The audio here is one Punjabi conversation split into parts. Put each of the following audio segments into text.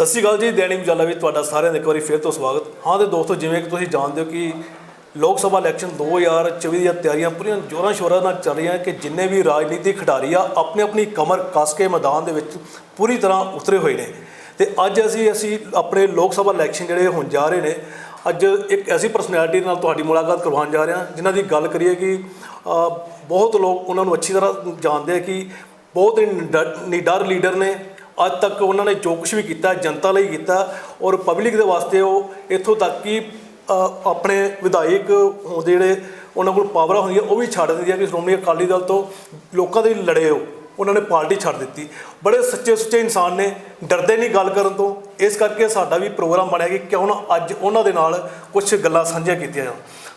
ਸਤਿ ਸ਼੍ਰੀ ਅਕਾਲ ਜੀ, ਦੈਨਿਕ ਉਜਾਲਾ ਵਿੱਚ ਤੁਹਾਡਾ ਸਾਰਿਆਂ ਦਾ ਇੱਕ ਵਾਰੀ ਫਿਰ ਤੋਂ ਸਵਾਗਤ। ਹਾਂ ਤੇ ਦੋਸਤੋ, ਜਿਵੇਂ ਕਿ ਤੁਸੀਂ ਜਾਣਦੇ ਹੋ ਕਿ ਲੋਕ ਸਭਾ ਇਲੈਕਸ਼ਨ 2024 ਦੀਆਂ ਤਿਆਰੀਆਂ ਪੂਰੀਆਂ ਜੋਰਾਂ ਸ਼ੋਰਾਂ ਨਾਲ ਚੱਲ ਰਹੀਆਂ ਕਿ ਜਿੰਨੇ ਵੀ ਰਾਜਨੀਤਿਕ ਖਿਡਾਰੀ ਆ ਆਪਣੀ ਆਪਣੀ ਕਮਰ ਕੱਸ ਕੇ ਮੈਦਾਨ ਦੇ ਵਿੱਚ ਪੂਰੀ ਤਰ੍ਹਾਂ ਉਤਰੇ ਹੋਏ ਨੇ। ਤੇ ਅੱਜ ਅਸੀਂ ਅਸੀਂ ਆਪਣੇ ਲੋਕ ਸਭਾ ਇਲੈਕਸ਼ਨ ਜਿਹੜੇ ਹੁਣ ਜਾ ਰਹੇ ਨੇ, ਅੱਜ ਇੱਕ ਐਸੀ ਪਰਸਨੈਲਿਟੀ ਨਾਲ ਤੁਹਾਡੀ ਮੁਲਾਕਾਤ ਕਰਵਾਉਣ ਜਾ ਰਹੇ ਹਾਂ, ਜਿਨ੍ਹਾਂ ਦੀ ਗੱਲ ਕਰੀਏ ਕਿ ਬਹੁਤ ਲੋਕ ਉਹਨਾਂ ਨੂੰ ਅੱਛੀ ਤਰ੍ਹਾਂ ਜਾਣਦੇ ਆ ਕਿ ਬਹੁਤ ਹੀ ਨਿਡਰ ਲੀਡਰ ਨੇ ਅੱਜ ਤੱਕ ਉਹਨਾਂ ਨੇ ਜੋ ਕੁਝ ਵੀ ਕੀਤਾ ਜਨਤਾ ਲਈ ਕੀਤਾ ਔਰ ਪਬਲਿਕ ਦੇ ਵਾਸਤੇ ਉਹ ਇੱਥੋਂ ਤੱਕ ਕਿ ਆਪਣੇ ਵਿਧਾਇਕ ਹੁੰਦੇ ਜਿਹੜੇ ਉਹਨਾਂ ਕੋਲ ਪਾਵਰਾਂ ਹੁੰਦੀਆਂ ਉਹ ਵੀ ਛੱਡ ਦਿੰਦੀਆਂ ਕਿ ਸ਼੍ਰੋਮਣੀ ਅਕਾਲੀ ਦਲ ਤੋਂ ਲੋਕਾਂ ਦੇ ਲੜੇ ਹੋ। ਉਹਨਾਂ ਨੇ ਪਾਰਟੀ ਛੱਡ ਦਿੱਤੀ। ਬੜੇ ਸੱਚੇ ਸੁੱਚੇ ਇਨਸਾਨ ਨੇ ਡਰਦੇ ਨਹੀਂ ਗੱਲ ਕਰਨ ਤੋਂ। ਇਸ ਕਰਕੇ ਸਾਡਾ ਵੀ ਪ੍ਰੋਗਰਾਮ ਬਣਿਆ ਕਿ ਕਿਉਂ ਨਾ ਅੱਜ ਉਹਨਾਂ ਦੇ ਨਾਲ ਕੁਝ ਗੱਲਾਂ ਸਾਂਝੀਆਂ ਕੀਤੀਆਂ ਜਾਣ।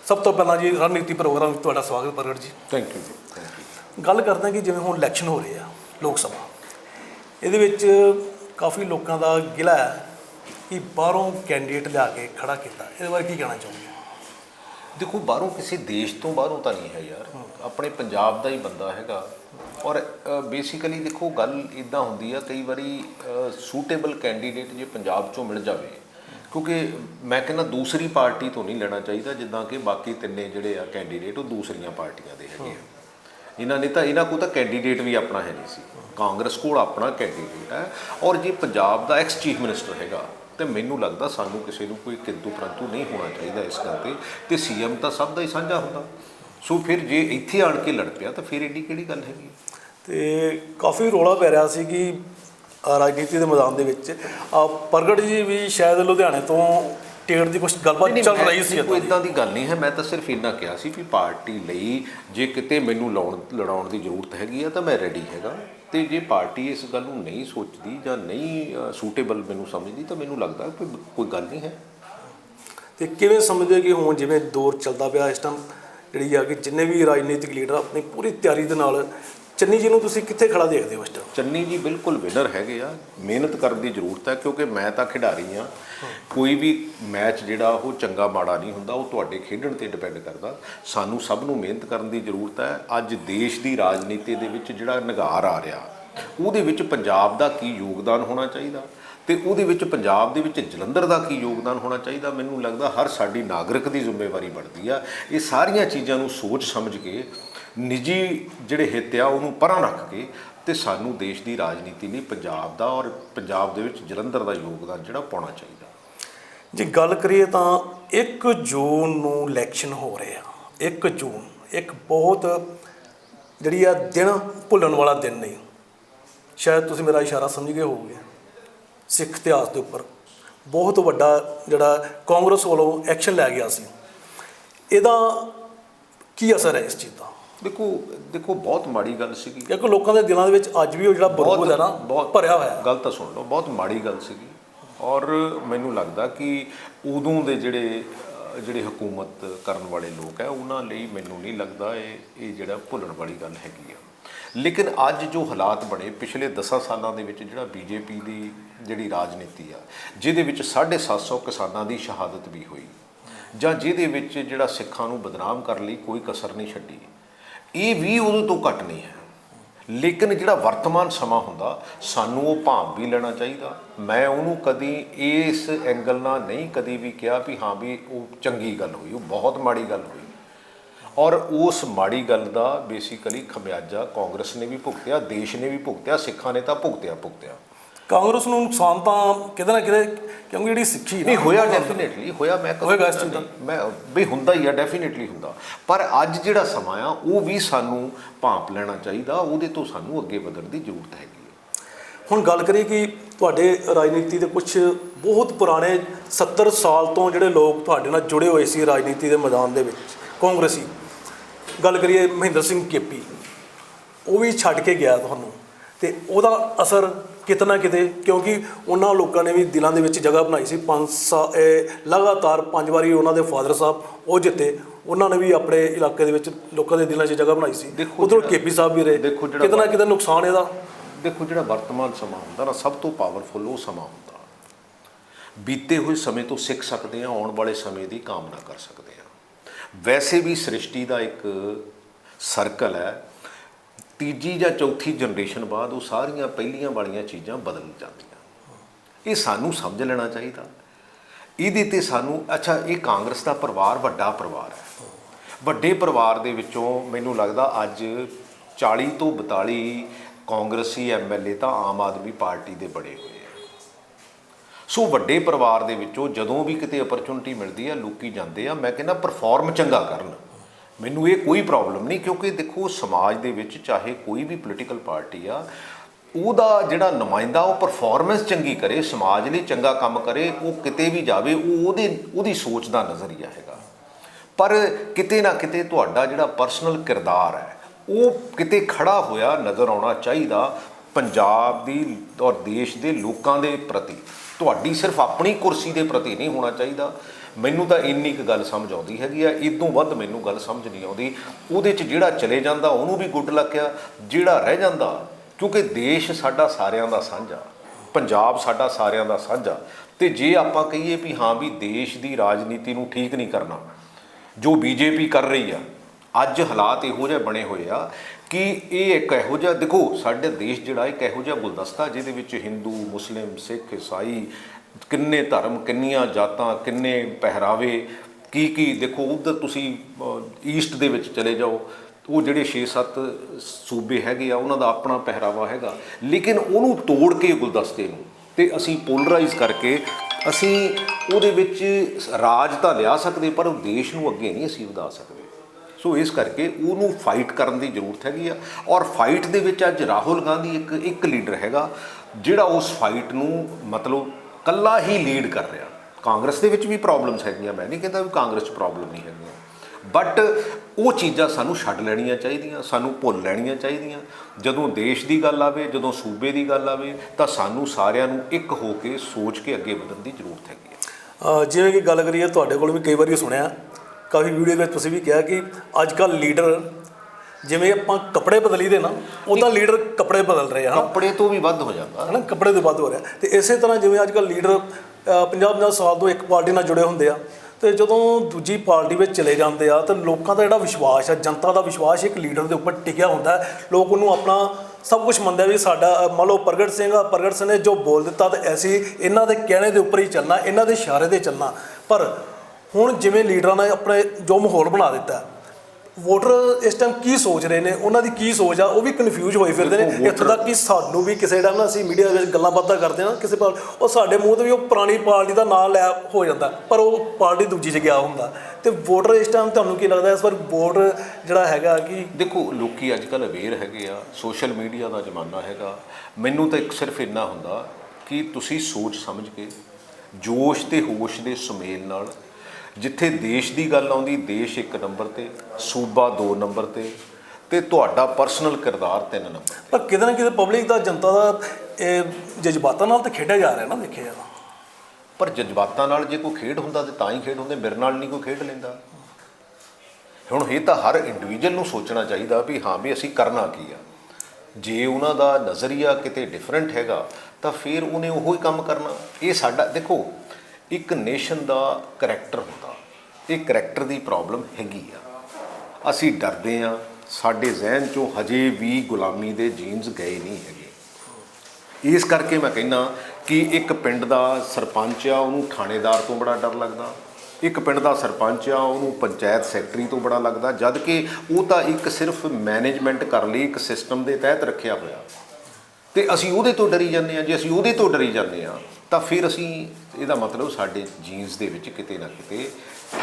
ਸਭ ਤੋਂ ਪਹਿਲਾਂ ਜੀ ਰਣਨੀਤੀ ਪ੍ਰੋਗਰਾਮ ਵਿੱਚ ਤੁਹਾਡਾ ਸਵਾਗਤ ਪ੍ਰਗਟ ਜੀ। ਥੈਂਕ ਯੂ ਜੀ ਗੱਲ ਕਰਦੇ ਹਾਂ ਕਿ ਜਿਵੇਂ ਹੁਣ ਇਲੈਕਸ਼ਨ ਹੋ ਰਹੇ ਆ ਲੋਕ ਸਭਾ। ਇਹਦੇ ਵਿੱਚ ਕਾਫੀ ਲੋਕਾਂ ਦਾ ਗਿਲਾ ਹੈ ਕਿ ਬਾਹਰੋਂ ਕੈਂਡੀਡੇਟ ਲਿਆ ਕੇ ਖੜਾ ਕੀਤਾ। ਇਹਦੇ ਬਾਰੇ ਕੀ ਕਹਿਣਾ ਚਾਹੁੰਦੇ ਦੇਖੋ, ਬਾਹਰੋਂ ਕਿਸੇ ਦੇਸ਼ ਤੋਂ ਬਾਹਰੋਂ ਤਾਂ ਨਹੀਂ ਹੈ ਯਾਰ। ਆਪਣੇ ਪੰਜਾਬ ਦਾ ਹੀ ਬੰਦਾ ਹੈਗਾ। ਔਰ ਬੇਸਿਕਲੀ ਦੇਖੋ, ਗੱਲ ਇਦਾਂ ਹੁੰਦੀ ਆ, ਕਈ ਵਾਰੀ ਸੂਟੇਬਲ ਕੈਂਡੀਡੇਟ ਜੇ ਪੰਜਾਬ ਚੋਂ ਮਿਲ ਜਾਵੇ, ਕਿਉਂਕਿ ਮੈਂ ਕਹਿੰਦਾ ਦੂਸਰੀ ਪਾਰਟੀ ਤੋਂ ਨਹੀਂ ਲੈਣਾ ਚਾਹੀਦਾ, ਜਿੱਦਾਂ ਕਿ ਬਾਕੀ ਤਿੰਨੇ ਜਿਹੜੇ ਆ ਕੈਂਡੀਡੇਟ ਉਹ ਦੂਸਰੀਆਂ ਪਾਰਟੀਆਂ ਦੇ ਹੈਗੇ ਆ। ਇਹਨਾਂ ਨੇ ਤਾਂ ਇਹਨਾਂ ਕੋਲ ਤਾਂ ਕੈਂਡੀਡੇਟ ਵੀ ਆਪਣਾ ਹੈ ਨਹੀਂ ਸੀ। ਕਾਂਗਰਸ ਕੋਲ ਆਪਣਾ ਕੈਂਡੀਡੇਟ ਹੈ ਔਰ ਜੇ ਪੰਜਾਬ ਦਾ ਐਕਸ ਚੀਫ ਮਿਨਿਸਟਰ ਹੈਗਾ, ਤੇ ਮੈਨੂੰ ਲੱਗਦਾ ਸਾਨੂੰ ਕਿਸੇ ਨੂੰ ਕੋਈ ਕਿੰਤੂ ਪਰੰਤੂ ਨਹੀਂ ਹੋਣਾ ਚਾਹੀਦਾ ਇਸ ਗੱਲ ਤੇ ਤੇ ਸੀਐਮ ਤਾਂ ਸਭ ਦਾ ਹੀ ਸਾਂਝਾ ਹੁੰਦਾ। ਸੋ ਫਿਰ ਜੇ ਇੱਥੇ ਆਣ ਕੇ ਲੜ ਪਿਆ, ਤਾਂ ਫਿਰ ਏਡੀ ਕਿਹੜੀ ਗੱਲ ਹੈਗੀ? ਤੇ ਕਾਫੀ ਰੋਲਾ ਪੈ ਰਿਹਾ ਸੀ ਕਿ ਰਾਜਨੀਤੀ ਦੇ ਮੈਦਾਨ ਦੇ ਵਿੱਚ ਪ੍ਰਗਟ ਜੀ ਵੀ ਸ਼ਾਇਦ ਲੁਧਿਆਣੇ ਤੋਂ ਟਿਕਟ ਦੀ ਕੁਝ ਗੱਲਬਾਤ ਚੱਲ ਰਹੀ ਸੀ ਕੋਈ ਇੱਦਾਂ ਦੀ। ਗੱਲ ਨਹੀਂ ਹੈ। ਮੈਂ ਤਾਂ ਸਿਰਫ ਇੰਨਾ ਕਿਹਾ ਸੀ ਵੀ ਪਾਰਟੀ ਲਈ ਜੇ ਕਿਤੇ ਮੈਨੂੰ ਲਾਉਣ ਲੜਾਉਣ ਦੀ ਜ਼ਰੂਰਤ ਹੈਗੀ ਆ ਤਾਂ ਮੈਂ ਰੈਡੀ ਹੈਗਾ। ਤੇ ਜੇ ਪਾਰਟੀ ਇਸ ਗੱਲ ਨੂੰ ਨਹੀਂ ਸੋਚਦੀ ਜਾਂ ਨਹੀਂ ਸੂਟੇਬਲ ਮੈਨੂੰ ਸਮਝਦੀ ਤਾਂ ਮੈਨੂੰ ਲੱਗਦਾ ਕਿ ਕੋਈ ਗੱਲ ਨਹੀਂ ਹੈ। ਤੇ ਕਿਵੇਂ ਸਮਝਦੇ ਕਿ ਹੁਣ ਜਿਵੇਂ ਦੌਰ ਚੱਲਦਾ ਪਿਆ ਇਸ ਟਾਈਮ ਜਿਹੜੀ ਆ ਕਿ ਜਿੰਨੇ ਵੀ ਰਾਜਨੀਤਿਕ ਲੀਡਰ ਆਪਣੀ ਪੂਰੀ ਤਿਆਰੀ ਦੇ ਨਾਲ ਚੰਨੀ ਜੀ ਨੂੰ ਤੁਸੀਂ ਕਿੱਥੇ ਖੜਾ ਦੇਖਦੇ ਹੋ ਇਸ ਟਾਈਮ ਚੰਨੀ ਜੀ ਬਿਲਕੁਲ ਵਿਨਰ ਹੈਗੇ ਆ। ਮਿਹਨਤ ਕਰਨ ਦੀ ਜ਼ਰੂਰਤ ਹੈ ਕਿਉਂਕਿ ਮੈਂ ਤਾਂ ਖਿਡਾਰੀ ਆ ਕੋਈ ਵੀ ਮੈਚ ਜਿਹੜਾ ਉਹ ਚੰਗਾ ਮਾੜਾ ਨਹੀਂ ਹੁੰਦਾ, ਉਹ ਤੁਹਾਡੇ ਖੇਡਣ ਤੇ ਡਿਪੈਂਡ ਕਰਦਾ। ਸਾਨੂੰ ਸਭ ਨੂੰ ਮਿਹਨਤ ਕਰਨ ਦੀ ਜ਼ਰੂਰਤ ਹੈ। ਅੱਜ ਦੇਸ਼ ਦੀ ਰਾਜਨੀਤੀ ਦੇ ਵਿੱਚ ਜਿਹੜਾ ਨਿਗਾਰ ਆ ਰਿਹਾ, ਉਹਦੇ ਵਿੱਚ ਪੰਜਾਬ ਦਾ ਕੀ ਯੋਗਦਾਨ ਹੋਣਾ ਚਾਹੀਦਾ ਤੇ ਉਹਦੇ ਵਿੱਚ ਪੰਜਾਬ ਦੇ ਵਿੱਚ ਜਲੰਧਰ ਦਾ ਕੀ ਯੋਗਦਾਨ ਹੋਣਾ ਚਾਹੀਦਾ, ਮੈਨੂੰ ਲੱਗਦਾ ਹਰ ਸਾਡੀ ਨਾਗਰਿਕ ਦੀ ਜ਼ਿੰਮੇਵਾਰੀ ਬਣਦੀ ਆ। ਇਹ ਸਾਰੀਆਂ ਚੀਜ਼ਾਂ ਨੂੰ ਸੋਚ ਸਮਝ ਕੇ ਨਿੱਜੀ ਜਿਹੜੇ ਹਿੱਤ ਆ, ਉਹਨੂੰ ਪਰਾਂ ਰੱਖ ਕੇ ਤੇ ਸਾਨੂੰ ਦੇਸ਼ ਦੀ ਰਾਜਨੀਤੀ ਲਈ ਪੰਜਾਬ ਦਾ ਔਰ ਪੰਜਾਬ ਦੇ ਵਿੱਚ ਜਲੰਧਰ ਦਾ ਯੋਗਦਾਨ ਜਿਹੜਾ ਪਾਉਣਾ ਚਾਹੀਦਾ। ਜੇ ਗੱਲ ਕਰੀਏ ਤਾਂ 1 ਜੂਨ ਨੂੰ ਇਲੈਕਸ਼ਨ ਹੋ ਰਹੇ ਆ 1 ਜੂਨ, ਇੱਕ ਬਹੁਤ ਜਿਹੜੀ ਆ ਦਿਨ ਭੁੱਲਣ ਵਾਲਾ ਦਿਨ ਨਹੀਂ। ਸ਼ਾਇਦ ਤੁਸੀਂ ਮੇਰਾ ਇਸ਼ਾਰਾ ਸਮਝ ਗਏ ਹੋਵੋਗੇ, ਸਿੱਖ ਇਤਿਹਾਸ ਦੇ ਉੱਪਰ। ਬਹੁਤ ਵੱਡਾ ਜਿਹੜਾ ਕਾਂਗਰਸ ਵੱਲੋਂ ਐਕਸ਼ਨ ਲਿਆ ਗਿਆ ਸੀ। ਇਹਦਾ ਕੀ ਅਸਰ ਹੈ ਇਸ ਚੀਜ਼ ਦਾ? ਦੇਖੋ ਦੇਖੋ ਬਹੁਤ ਮਾੜੀ ਗੱਲ ਸੀਗੀ। ਕਿਉਂਕਿ ਲੋਕਾਂ ਦੇ ਦਿਲਾਂ ਦੇ ਵਿੱਚ ਅੱਜ ਵੀ ਉਹ ਜਿਹੜਾ ਬਰੂਦ ਹੈ ਨਾ ਭਰਿਆ ਹੋਇਆ ਗੱਲ ਤਾਂ ਸੁਣ ਲਓ ਬਹੁਤ ਮਾੜੀ ਗੱਲ ਸੀਗੀ। ਔਰ ਮੈਨੂੰ ਲੱਗਦਾ ਕਿ ਉਦੋਂ ਦੇ ਜਿਹੜੇ ਜਿਹੜੇ ਹਕੂਮਤ ਕਰਨ ਵਾਲੇ ਲੋਕ ਹੈ ਉਹਨਾਂ ਲਈ ਮੈਨੂੰ ਨਹੀਂ ਲੱਗਦਾ ਇਹ ਇਹ ਜਿਹੜਾ ਭੁੱਲਣ ਵਾਲੀ ਗੱਲ ਹੈਗੀ ਆ। ਲੇਕਿਨ ਅੱਜ ਜੋ ਹਾਲਾਤ ਬਣੇ ਪਿਛਲੇ 10 ਸਾਲਾਂ ਦੇ ਵਿੱਚ ਜਿਹੜਾ ਬੀਜੇਪੀ ਦੀ ਜਿਹੜੀ ਰਾਜਨੀਤੀ ਆ ਜਿਹਦੇ ਵਿੱਚ 750 ਕਿਸਾਨਾਂ ਦੀ ਸ਼ਹਾਦਤ ਵੀ ਹੋਈ ਜਾਂ ਜਿਹਦੇ ਵਿੱਚ ਜਿਹੜਾ ਸਿੱਖਾਂ ਨੂੰ ਬਦਨਾਮ ਕਰਨ ਲਈ ਕੋਈ ਕਸਰ ਨਹੀਂ ਛੱਡੀ ਇਹ ਵੀ ਉਦੋਂ ਤੋਂ ਘੱਟ ਨਹੀਂ ਹੈ। ਲੇਕਿਨ ਜਿਹੜਾ ਵਰਤਮਾਨ ਸਮਾਂ ਹੁੰਦਾ, ਸਾਨੂੰ ਉਹ ਭਾਵ ਵੀ ਲੈਣਾ ਚਾਹੀਦਾ। ਮੈਂ ਉਹਨੂੰ ਕਦੀ ਇਸ ਐਂਗਲ ਨਾਲ ਨਹੀਂ ਕਦੀ ਵੀ ਕਿਹਾ ਵੀ ਹਾਂ ਵੀ ਉਹ ਚੰਗੀ ਗੱਲ ਹੋਈ, ਉਹ ਬਹੁਤ ਮਾੜੀ ਗੱਲ ਹੋਈ। ਔਰ ਉਸ ਮਾੜੀ ਗੱਲ ਦਾ ਬੇਸਿਕਲੀ ਖਮਿਆਜਾ ਕਾਂਗਰਸ ਨੇ ਵੀ ਭੁਗਤਿਆ, ਦੇਸ਼ ਨੇ ਵੀ ਭੁਗਤਿਆ, ਸਿੱਖਾਂ ਨੇ ਤਾਂ ਭੁਗਤਿਆ ਭੁਗਤਿਆ ਕਾਂਗਰਸ ਨੂੰ ਨੁਕਸਾਨ ਤਾਂ ਕਿਤੇ ਨਾ ਕਿਤੇ ਕਿਉਂਕਿ ਜਿਹੜੀ ਸਿੱਖੀ ਨਾ, ਨਹੀਂ ਹੋਇਆ ਡੈਫੀਨਿਟਲੀ ਹੋਇਆ ਮੈਂ ਕਦੋਂ ਹੋਏਗਾ ਇਸ ਚੀਜ਼ ਨਹੀਂ। ਮੈਂ ਵੀ ਹੁੰਦਾ ਹੀ ਆ ਡੈਫੀਨਿਟਲੀ ਹੁੰਦਾ। ਪਰ ਅੱਜ ਜਿਹੜਾ ਸਮਾਂ ਆ ਉਹ ਵੀ ਸਾਨੂੰ ਭਾਂਪ ਲੈਣਾ ਚਾਹੀਦਾ ਉਹਦੇ ਤੋਂ ਸਾਨੂੰ ਅੱਗੇ ਵਧਣ ਦੀ ਜ਼ਰੂਰਤ ਹੈਗੀ ਹੈ ਹੁਣ ਗੱਲ ਕਰੀਏ ਕਿ ਤੁਹਾਡੇ ਰਾਜਨੀਤੀ ਦੇ ਕੁਝ ਬਹੁਤ ਪੁਰਾਣੇ 70 ਸਾਲ ਤੋਂ ਜਿਹੜੇ ਲੋਕ ਤੁਹਾਡੇ ਨਾਲ ਜੁੜੇ ਹੋਏ ਸੀ ਰਾਜਨੀਤੀ ਦੇ ਮੈਦਾਨ ਦੇ ਵਿੱਚ ਕਾਂਗਰਸੀ। ਗੱਲ ਕਰੀਏ ਮਹਿੰਦਰ ਸਿੰਘ ਕੇਪੀ ਉਹ ਵੀ ਛੱਡ ਕੇ ਗਿਆ ਤੁਹਾਨੂੰ ਤੇ ਉਹਦਾ ਅਸਰ ਕਿਤਨਾ ਕਿਤੇ ਕਿਉਂਕਿ ਉਹਨਾਂ ਲੋਕਾਂ ਨੇ ਵੀ ਦਿਲਾਂ ਦੇ ਵਿੱਚ ਜਗ੍ਹਾ ਬਣਾਈ ਸੀ। ਪੰਜ ਸਾ ਲਗਾਤਾਰ ਪੰਜ ਵਾਰੀ ਉਹਨਾਂ ਦੇ ਫਾਦਰ ਸਾਹਿਬ ਉਹ ਜਿੱਤੇ। ਉਹਨਾਂ ਨੇ ਵੀ ਆਪਣੇ ਇਲਾਕੇ ਦੇ ਵਿੱਚ ਲੋਕਾਂ ਦੇ ਦਿਲਾਂ 'ਚ ਜਗ੍ਹਾ ਬਣਾਈ ਸੀ। ਦੇਖੋ ਉਧਰੋਂ ਕੇਪੀ ਸਾਹਿਬ ਵੀ ਰਹੇ। ਕਿਤਨਾ ਕਿਤੇ ਨੁਕਸਾਨ ਇਹਦਾ। ਦੇਖੋ ਜਿਹੜਾ ਵਰਤਮਾਨ ਸਮਾਂ ਹੁੰਦਾ ਨਾ ਸਭ ਤੋਂ ਪਾਵਰਫੁਲ ਉਹ ਸਮਾਂ ਹੁੰਦਾ। ਬੀਤੇ ਹੋਏ ਸਮੇਂ ਤੋਂ ਸਿੱਖ ਸਕਦੇ ਹਾਂ ਆਉਣ ਵਾਲੇ ਸਮੇਂ ਦੀ ਕਾਮਨਾ ਕਰ ਸਕਦੇ ਹਾਂ। ਵੈਸੇ ਵੀ ਸ੍ਰਿਸ਼ਟੀ ਦਾ ਇੱਕ ਸਰਕਲ ਹੈ। ਤੀਜੀ ਜਾਂ ਚੌਥੀ ਜਨਰੇਸ਼ਨ ਬਾਅਦ ਉਹ ਸਾਰੀਆਂ ਪਹਿਲੀਆਂ ਵਾਲੀਆਂ ਚੀਜ਼ਾਂ ਬਦਲ ਜਾਂਦੀਆਂ। ਇਹ ਸਾਨੂੰ ਸਮਝ ਲੈਣਾ ਚਾਹੀਦਾ। ਇਹਦੇ ਤੇ ਸਾਨੂੰ, ਅੱਛਾ, ਇਹ ਕਾਂਗਰਸ ਦਾ ਪਰਿਵਾਰ ਵੱਡਾ ਪਰਿਵਾਰ ਹੈ। ਵੱਡੇ ਪਰਿਵਾਰ ਦੇ ਵਿੱਚੋਂ ਮੈਨੂੰ ਲੱਗਦਾ ਅੱਜ 40 ਤੋਂ 42 ਕਾਂਗਰਸੀ ਐਮਐਲਏ ਤਾਂ ਆਮ ਆਦਮੀ ਪਾਰਟੀ ਦੇ ਬੜੇ ਹੋਏ ਆ। ਸੋ ਵੱਡੇ ਪਰਿਵਾਰ ਦੇ ਵਿੱਚੋਂ ਜਦੋਂ ਵੀ ਕਿਤੇ ਓਪਰਚੁਨਿਟੀ ਮਿਲਦੀ ਆ ਲੋਕੀ ਜਾਂਦੇ ਆ। ਮੈਂ ਕਹਿੰਦਾ ਪਰਫਾਰਮ ਚੰਗਾ ਕਰਨ। ਮੈਨੂੰ ਇਹ ਕੋਈ ਪ੍ਰੋਬਲਮ ਨਹੀਂ, ਕਿਉਂਕਿ ਦੇਖੋ ਸਮਾਜ ਦੇ ਵਿੱਚ ਚਾਹੇ ਕੋਈ ਵੀ ਪੋਲੀਟੀਕਲ ਪਾਰਟੀ ਆ, ਉਹਦਾ ਜਿਹੜਾ ਨੁਮਾਇੰਦਾ ਉਹ ਪਰਫਾਰਮੈਂਸ ਚੰਗੀ ਕਰੇ, ਸਮਾਜ ਲਈ ਚੰਗਾ ਕੰਮ ਕਰੇ, ਉਹ ਕਿਤੇ ਵੀ ਜਾਵੇ, ਉਹ ਉਹਦੇ, ਉਹਦੀ ਸੋਚ ਦਾ ਨਜ਼ਰੀਆ ਹੈਗਾ। ਪਰ ਕਿਤੇ ਨਾ ਕਿਤੇ ਤੁਹਾਡਾ ਜਿਹੜਾ ਪਰਸਨਲ ਕਿਰਦਾਰ ਹੈ, ਉਹ ਕਿਤੇ ਖੜਾ ਹੋਇਆ ਨਜ਼ਰ ਆਉਣਾ ਚਾਹੀਦਾ ਪੰਜਾਬ ਦੀ ਔਰ ਦੇਸ਼ ਦੇ ਲੋਕਾਂ ਦੇ ਪ੍ਰਤੀ। ਤੁਹਾਡੀ ਸਿਰਫ ਆਪਣੀ ਕੁਰਸੀ ਦੇ ਪ੍ਰਤੀ ਨਹੀਂ ਹੋਣਾ ਚਾਹੀਦਾ। ਮੈਨੂੰ ਤਾਂ ਇੰਨੀ ਕੁ ਗੱਲ ਸਮਝ ਆਉਂਦੀ ਹੈਗੀ ਆ, ਇਦੋਂ ਵੱਧ ਮੈਨੂੰ ਗੱਲ ਸਮਝ ਨਹੀਂ ਆਉਂਦੀ। ਉਹਦੇ 'ਚ ਜਿਹੜਾ ਚਲੇ ਜਾਂਦਾ, ਉਹਨੂੰ ਵੀ ਗੁੱਡ ਲੱਗਿਆ। ਜਿਹੜਾ ਰਹਿ ਜਾਂਦਾ, ਕਿਉਂਕਿ ਦੇਸ਼ ਸਾਡਾ ਸਾਰਿਆਂ ਦਾ ਸਾਂਝਾ ਪੰਜਾਬ ਸਾਡਾ ਸਾਰਿਆਂ ਦਾ ਸਾਂਝਾ ਤੇ ਜੇ ਆਪਾਂ ਕਹੀਏ ਵੀ ਹਾਂ ਵੀ ਦੇਸ਼ ਦੀ ਰਾਜਨੀਤੀ ਨੂੰ ਠੀਕ ਨਹੀਂ ਕਰਨਾ, ਜੋ ਬੀਜੇਪੀ ਕਰ ਰਹੀ ਆ, ਅੱਜ ਹਾਲਾਤ ਇਹੋ ਜਿਹੇ ਬਣੇ ਹੋਏ ਆ ਕਿ ਇਹ ਇੱਕ ਇਹੋ ਜਿਹਾ, ਦੇਖੋ, ਸਾਡੇ ਦੇਸ਼ ਜਿਹੜਾ ਇੱਕ ਇਹੋ ਜਿਹਾ ਗੁਲਦਸਤਾ ਜਿਹਦੇ ਵਿੱਚ ਹਿੰਦੂ, ਮੁਸਲਿਮ, ਸਿੱਖ, ਈਸਾਈ ਕਿੰਨੇ ਧਰਮ, ਕਿੰਨੀਆਂ ਜਾਤਾਂ, ਕਿੰਨੇ ਪਹਿਰਾਵੇ, ਕੀ ਕੀ, ਦੇਖੋ ਉਧਰ ਤੁਸੀਂ ਈਸਟ ਦੇ ਵਿੱਚ ਚਲੇ ਜਾਓ, ਉਹ ਜਿਹੜੇ 6-7 ਸੂਬੇ ਹੈਗੇ ਆ, ਉਹਨਾਂ ਦਾ ਆਪਣਾ ਪਹਿਰਾਵਾ ਹੈਗਾ। ਲੇਕਿਨ ਉਹਨੂੰ ਤੋੜ ਕੇ ਗੁਲਦਸਤੇ ਨੂੰ, ਤੇ ਅਸੀਂ ਪੋਲਰਾਈਜ਼ ਕਰਕੇ, ਅਸੀਂ ਉਹਦੇ ਵਿੱਚ ਰਾਜ ਤਾਂ ਲਿਆ ਸਕਦੇ, ਪਰ ਉਹ ਦੇਸ਼ ਨੂੰ ਅੱਗੇ ਨਹੀਂ ਅਸੀਂ ਵਧਾ ਸਕਦੇ। ਸੋ ਇਸ ਕਰਕੇ ਉਹਨੂੰ ਫਾਈਟ ਕਰਨ ਦੀ ਜ਼ਰੂਰਤ ਹੈਗੀ ਆ, ਔਰ ਫਾਈਟ ਦੇ ਵਿੱਚ ਅੱਜ ਰਾਹੁਲ ਗਾਂਧੀ ਇੱਕ ਇੱਕ ਲੀਡਰ ਹੈਗਾ, ਜਿਹੜਾ ਉਸ ਫਾਈਟ ਨੂੰ ਮਤਲਬ ਕੱਲਾ ਹੀ ਲੀਡ ਕਰ ਰਿਹਾ। ਕਾਂਗਰਸ ਦੇ ਵਿੱਚ ਵੀ ਪ੍ਰੋਬਲਮਸ ਹੈਗੀਆਂ, ਮੈਂ ਨਹੀਂ ਕਹਿੰਦਾ ਵੀ ਕਾਂਗਰਸ 'ਚ ਪ੍ਰੋਬਲਮ ਨਹੀਂ ਹੈਗੀਆਂ। ਬਟ ਉਹ ਚੀਜ਼ਾਂ ਸਾਨੂੰ ਛੱਡ ਲੈਣੀਆਂ ਚਾਹੀਦੀਆਂ, ਸਾਨੂੰ ਭੁੱਲ ਲੈਣੀਆਂ ਚਾਹੀਦੀਆਂ। ਜਦੋਂ ਦੇਸ਼ ਦੀ ਗੱਲ ਆਵੇ, ਜਦੋਂ ਸੂਬੇ ਦੀ ਗੱਲ ਆਵੇ, ਤਾਂ ਸਾਨੂੰ ਸਾਰਿਆਂ ਨੂੰ ਇੱਕ ਹੋ ਕੇ ਸੋਚ ਕੇ ਅੱਗੇ ਵਧਣ ਦੀ ਜ਼ਰੂਰਤ ਹੈਗੀ ਹੈ। ਜਿਵੇਂ ਕਿ ਗੱਲ ਕਰੀਏ, ਤੁਹਾਡੇ ਕੋਲ ਵੀ ਕਈ ਵਾਰੀ ਸੁਣਿਆ, ਕਾਫੀ ਵੀਡੀਓ ਵਿੱਚ ਤੁਸੀਂ ਵੀ ਕਿਹਾ ਕਿ ਅੱਜ ਕੱਲ ਲੀਡਰ ਜਿਵੇਂ ਆਪਾਂ ਕੱਪੜੇ ਬਦਲੀਦੇ ਨਾ ਉਦਾਂ ਲੀਡਰ ਕੱਪੜੇ ਬਦਲ ਰਹੇ। ਆ ਹਨਾ ਕੱਪੜੇ ਤੋਂ ਵੀ ਵੱਧ ਹੋ ਜਾਂਦਾ। ਹਨਾ ਕੱਪੜੇ ਦੇ ਵੱਧ ਹੋ ਰਿਹਾ। ਤੇ ਇਸੇ ਤਰ੍ਹਾਂ ਜਿਵੇਂ ਅੱਜ ਕੱਲ ਲੀਡਰ 50-50 ਸਾਲ ਤੋਂ ਇੱਕ ਪਾਰਟੀ ਨਾਲ ਜੁੜੇ ਹੁੰਦੇ ਆ। ਤੇ ਜਦੋਂ ਦੂਜੀ ਪਾਰਟੀ ਵਿੱਚ ਚਲੇ ਜਾਂਦੇ ਆ ਤਾਂ ਲੋਕਾਂ ਦਾ ਜਿਹੜਾ ਵਿਸ਼ਵਾਸ ਆ ਜਨਤਾ ਦਾ ਵਿਸ਼ਵਾਸ ਇੱਕ ਲੀਡਰ ਦੇ ਉੱਪਰ ਟਿਕਿਆ ਹੁੰਦਾ ਹੈ। ਲੋਕ ਉਹਨੂੰ ਆਪਣਾ ਸਭ ਕੁਝ ਮੰਨਦੇ ਆ ਵੀ ਸਾਡਾ ਮੰਨ ਲਓ ਪ੍ਰਗਟ ਸਿੰਘ ਆ ਪ੍ਰਗਟ ਸਿੰਘ ਨੇ ਜੋ ਬੋਲ ਦਿੱਤਾ ਤੇ ਅਸੀਂ ਇਹਨਾਂ ਦੇ ਕਹਿਣੇ ਦੇ ਉੱਪਰ ਹੀ ਚੱਲਣਾ ਇਹਨਾਂ ਦੇ ਇਸ਼ਾਰੇ ਤੇ ਚੱਲਣਾ। ਪਰ ਹੁਣ ਜਿਵੇਂ ਲੀਡਰਾਂ ਨੇ ਆਪਣੇ ਜੋ ਮਾਹੌਲ ਬਣਾ ਦਿੱਤਾ ਹੈ, ਵੋਟਰ ਇਸ ਟਾਈਮ ਕੀ ਸੋਚ ਰਹੇ ਨੇ ਉਹਨਾਂ ਦੀ ਕੀ ਸੋਚ ਆ ਉਹ ਵੀ ਕਨਫਿਊਜ਼ ਹੋਏ ਫਿਰਦੇ ਨੇ। ਇੱਥੋਂ ਤੱਕ ਕਿ ਸਾਨੂੰ ਵੀ ਕਿਸੇ ਟਾਈਮ ਨਾ ਅਸੀਂ ਮੀਡੀਆ ਵਿੱਚ ਗੱਲਾਂ ਬਾਤਾਂ ਕਰਦੇ ਨਾ ਕਿਸੇ ਪਾਲ ਉਹ ਸਾਡੇ ਮੂੰਹ ਤੇ ਵੀ ਉਹ ਪੁਰਾਣੀ ਪਾਰਟੀ ਦਾ ਨਾਂ ਲੈ ਹੋ ਜਾਂਦਾ ਪਰ ਉਹ ਪਾਰਟੀ ਦੂਜੀ 'ਚ ਗਿਆ ਹੁੰਦਾ। ਤੇ ਵੋਟਰ ਇਸ ਟਾਈਮ ਤੁਹਾਨੂੰ ਕੀ ਲੱਗਦਾ ਇਸ ਵਾਰ ਵੋਟ ਜਿਹੜਾ ਹੈਗਾ ਕਿ ਦੇਖੋ ਲੋਕੀ ਅੱਜ ਕੱਲ੍ਹ ਅਵੇਅਰ ਹੈਗੇ ਆ ਸੋਸ਼ਲ ਮੀਡੀਆ ਦਾ ਜ਼ਮਾਨਾ ਹੈਗਾ। ਮੈਨੂੰ ਤਾਂ ਇੱਕ ਸਿਰਫ ਇੰਨਾ ਹੁੰਦਾ ਕਿ ਤੁਸੀਂ ਸੋਚ ਸਮਝ ਕੇ ਜੋਸ਼ ਤੇ ਹੋਸ਼ ਦੇ ਸੁਮੇਲ ਨਾਲ ਜਿੱਥੇ ਦੇਸ਼ ਦੀ ਗੱਲ ਆਉਂਦੀ ਦੇਸ਼ ਇੱਕ ਨੰਬਰ ਤੇ ਸੂਬਾ ਦੋ ਨੰਬਰ ਤੇ ਤੇ ਤੁਹਾਡਾ ਪਰਸਨਲ ਕਿਰਦਾਰ ਤਿੰਨ ਨੰਬਰ ਪਰ ਕਿਤੇ ਨਾ ਕਿਤੇ ਪਬਲਿਕ ਦਾ ਜਨਤਾ ਦਾ ਇਹ ਜਜ਼ਬਾਤਾਂ ਨਾਲ ਤਾਂ ਖੇਡਿਆ ਜਾ ਰਿਹਾ ਨਾ ਦੇਖਿਆ ਜਾਵੇ ਪਰ ਜਜ਼ਬਾਤਾਂ ਨਾਲ ਜੇ ਕੋਈ ਖੇਡ ਹੁੰਦਾ ਤੇ ਤਾਂ ਹੀ ਖੇਡ ਹੁੰਦੇ ਮੇਰੇ ਨਾਲ ਨਹੀਂ ਕੋਈ ਖੇਡ ਲੈਂਦਾ। ਹੁਣ ਇਹ ਤਾਂ ਹਰ ਇੰਡੀਵਿਜੂਅਲ ਨੂੰ ਸੋਚਣਾ ਚਾਹੀਦਾ ਵੀ ਹਾਂ ਵੀ ਅਸੀਂ ਕਰਨਾ ਕੀ ਆ। ਜੇ ਉਹਨਾਂ ਦਾ ਨਜ਼ਰੀਆ ਕਿਤੇ ਡਿਫਰੈਂਟ ਹੈਗਾ ਤਾਂ ਫਿਰ ਉਹਨੇ ਉਹੋ ਹੀ ਕੰਮ ਕਰਨਾ। ਇਹ ਸਾਡਾ ਦੇਖੋ ਇੱਕ ਨੇਸ਼ਨ ਦਾ ਕਰੈਕਟਰ ਹੁੰਦਾ। ਇਹ ਕਰੈਕਟਰ ਦੀ ਪ੍ਰੋਬਲਮ ਹੈਗੀ ਆ। ਅਸੀਂ ਡਰਦੇ ਆ, ਸਾਡੇ ਜ਼ਿਹਨ ਚੋਂ ਹਜੇ ਵੀ ਗੁਲਾਮੀ ਦੇ ਜੀਨਸ ਗਏ ਨਹੀਂ ਹੈਗੇ। ਇਸ ਕਰਕੇ ਮੈਂ ਕਹਿੰਦਾ ਕਿ ਇੱਕ ਪਿੰਡ ਦਾ ਸਰਪੰਚ ਆ, ਉਹਨੂੰ ਥਾਣੇਦਾਰ ਤੋਂ ਬੜਾ ਡਰ ਲੱਗਦਾ। ਇੱਕ ਪਿੰਡ ਦਾ ਸਰਪੰਚ ਆ, ਉਹਨੂੰ ਪੰਚਾਇਤ ਸੈਕਟਰੀ ਤੋਂ ਬੜਾ ਲੱਗਦਾ ਜਦ ਕਿ ਉਹ ਤਾਂ ਇੱਕ ਸਿਰਫ ਮੈਨੇਜਮੈਂਟ ਕਰ ਲਈ ਇੱਕ ਸਿਸਟਮ ਦੇ ਤਹਿਤ ਰੱਖਿਆ ਹੋਇਆ। ਤੇ ਅਸੀਂ ਉਹਦੇ ਤੋਂ ਡਰੀ ਜਾਂਦੇ ਆ, ਜੇ ਅਸੀਂ ਉਹਦੇ ਤੋਂ ਡਰੀ ਜਾਂਦੇ ਆ, ਤਾਂ ਫਿਰ ਅਸੀਂ ਇਹਦਾ ਮਤਲਬ ਸਾਡੇ ਜੀਨਸ ਦੇ ਵਿੱਚ ਕਿਤੇ ਨਾ ਕਿਤੇ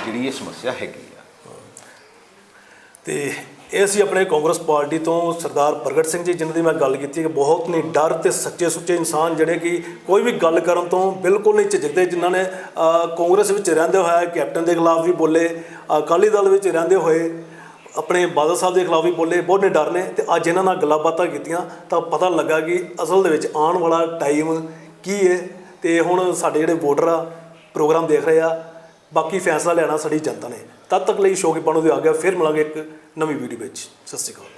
ਜਿਹੜੀ ਇਹ ਸਮੱਸਿਆ ਹੈਗੀ ਆ। ਤੇ ਇਹ ਸੀ ਆਪਣੇ ਕਾਂਗਰਸ ਪਾਰਟੀ ਤੋਂ ਸਰਦਾਰ ਪ੍ਰਗਟ ਸਿੰਘ ਜੀ, ਜਿਨ੍ਹਾਂ ਦੀ ਮੈਂ ਗੱਲ ਕੀਤੀ ਕਿ ਬਹੁਤ ਨਹੀਂ ਡਰ ਤੇ ਸੱਚੇ ਸੁੱਚੇ ਇਨਸਾਨ ਜਿਹੜੇ ਕਿ ਕੋਈ ਵੀ ਗੱਲ ਕਰਨ ਤੋਂ ਬਿਲਕੁਲ ਨਹੀਂ ਝਿਜਕਦੇ, ਜਿਨ੍ਹਾਂ ਨੇ ਕਾਂਗਰਸ ਵਿੱਚ ਰਹਿੰਦੇ ਹੋਏ ਕੈਪਟਨ ਦੇ ਖਿਲਾਫ ਵੀ ਬੋਲੇ, ਅਕਾਲੀ ਦਲ ਵਿੱਚ ਰਹਿੰਦੇ ਹੋਏ ਆਪਣੇ ਬਾਦਲ ਸਾਹਿਬ ਦੇ ਖਿਲਾਫ ਵੀ ਬੋਲੇ, ਬਹੁਤ ਨਿਡਰ ਨੇ ਤੇ ਅੱਜ ਇਹਨਾਂ ਨਾਲ ਗੱਲਾਂ ਬਾਤਾਂ ਕੀਤੀਆਂ ਤਾਂ ਪਤਾ ਲੱਗਾ ਕਿ ਅਸਲ ਦੇ ਵਿੱਚ ਆਉਣ ਵਾਲਾ ਟਾਈਮ ਕੀ ਹੈ। ਤੇ ਹੁਣ ਸਾਡੇ ਜਿਹੜੇ ਵੋਟਰ ਆ ਪ੍ਰੋਗਰਾਮ ਦੇਖ ਰਹੇ ਆ, ਬਾਕੀ ਫੈਸਲਾ ਲੈਣਾ ਸਾਡੀ ਜਨਤਾ ਨੇ। ਤਦ ਤੱਕ ਲਈ ਸ਼ੋਕੀ ਪਾਣੋ ਦੀ ਆ ਗਿਆ ਫਿਰ ਮਿਲਾਂਗੇ ਇੱਕ ਨਵੀਂ ਵੀਡੀਓ ਵਿੱਚ। ਸਤਿ ਸ਼੍ਰੀ ਅਕਾਲ।